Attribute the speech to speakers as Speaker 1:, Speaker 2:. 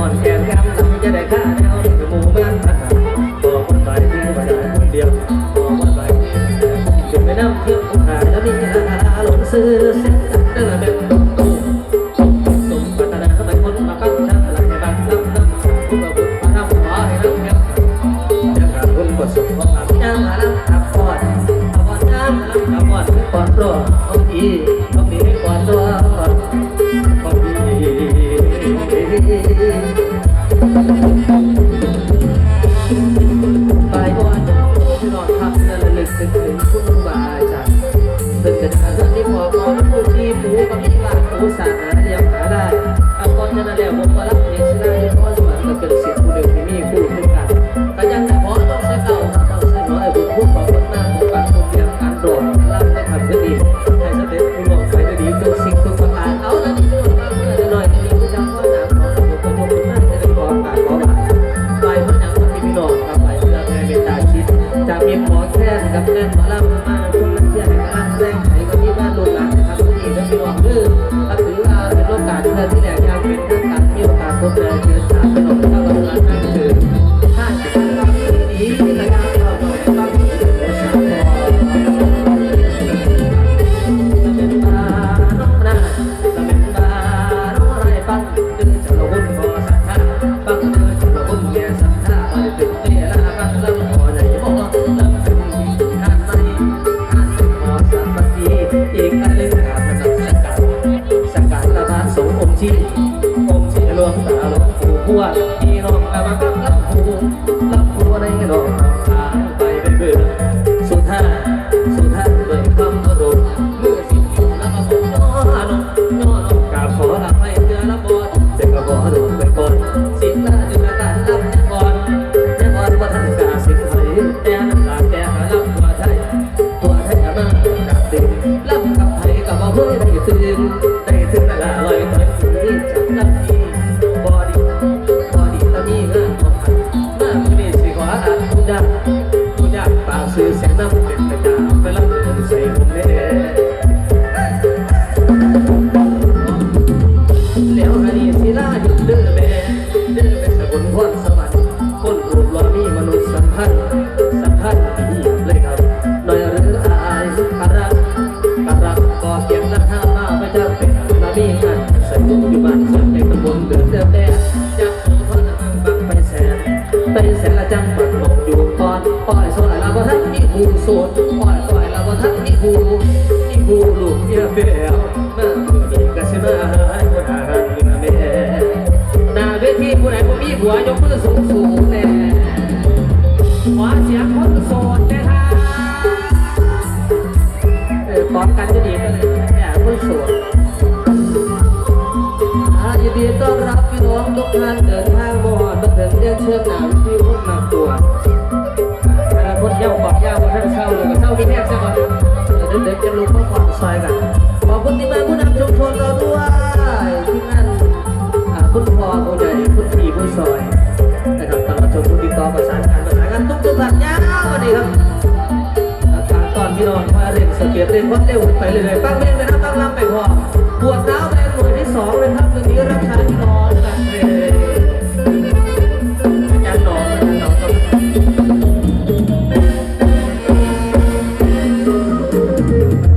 Speaker 1: ก็บแต่บอลแกมกำลังจะได้ค่าแนวในหมู่บ้านทหารบอกคนไปที่มาได้คนเดียวบอกว่าไปที่ไม่นำเที่ยวขายแล้วมีอาลงซื้อเส้น มีหลานผู้สาหายังหาได้เอาก่อนนั่นแล้วผมก็รับเองชนะเพราสวรรค์ก็เป็นเสียงผู้เดียวที่มีคู่ถึงกันก็ยังแต่พอต้องใช้เก่าต้องใช้น้อยบุญพูดของคนหน้าของการคงเรียนการโดดรับได้ทำก็ดีให้สำเร็จผู้ลงไปด้ดีทุกสิ่งทุกประการเอาล้วนี่ด้วยควาเมื่อหน่อยจะมีผู้จำว่าหนักของผู้คนทุกท่านจะได้ขอการขอบาไปพระนางที่พี่น้องกับไปเพื่อแผ่เมตตาชิดจะมีหมอแค่กับแม่หมอลำมาคนละเสียให้กำลังแรงไขก็มีบ้านลูกหลานนะครับทุกทีและพี่า ที่แหลกยาวเป็นทางการมีโอกาสพบเจอเจอถาม องค์ที่รวมตาลวงปู่พัวพี่น้องละมากับลำพูลำพูในดอกทางไปเป็นเบื่อสุดท้ายสุดท้ายด้วยคำอารมณ์เมื่อสิ้นสุดแล้วก็ผมย้อนย้อนกราบขอลาให้เดือละบอดเจ็บก็ขอโดนไปก่อนสิ้นละจึงละการลำยังก่อนยังก่อนว่าท่านกาสิ้นไทยแต่น้ำตาแต่หาลำตัวไทยตัวไทยมาจากตื่นลำกับไทยกับบ่เฮ้ยได้ตื่นได้ถึงเวลาลอย สดปล่อยสอยละบ่ทันอีกูอีกูลูกเมียแฝว เย้าบอกเย้าคนท่านเศร้าเลยก็เศร้าที่แรกซะก่อนเดี๋ยวเดี๋ยวจะลุกเข้าความซอยกันขอบคุณที่มาผู้นำชุมชนเราด้วยที่นั่นคุณพ่อผู้ใหญ่คุณพี่ผู้ซอยนะครับตลอดจนผู้ติดต่อประสานงานประสานงานทุกทุกๆท่านยาววันนี้ครับอาการตอนพี่น้องมาเร่งสเก็ตเร่งวัดเร็วไปเรื่อยๆฟังเพลงไปนะฟังลำไปพอปวดร้าวแรงหน่วยที่สองเลยครับคืนนี้รับใชา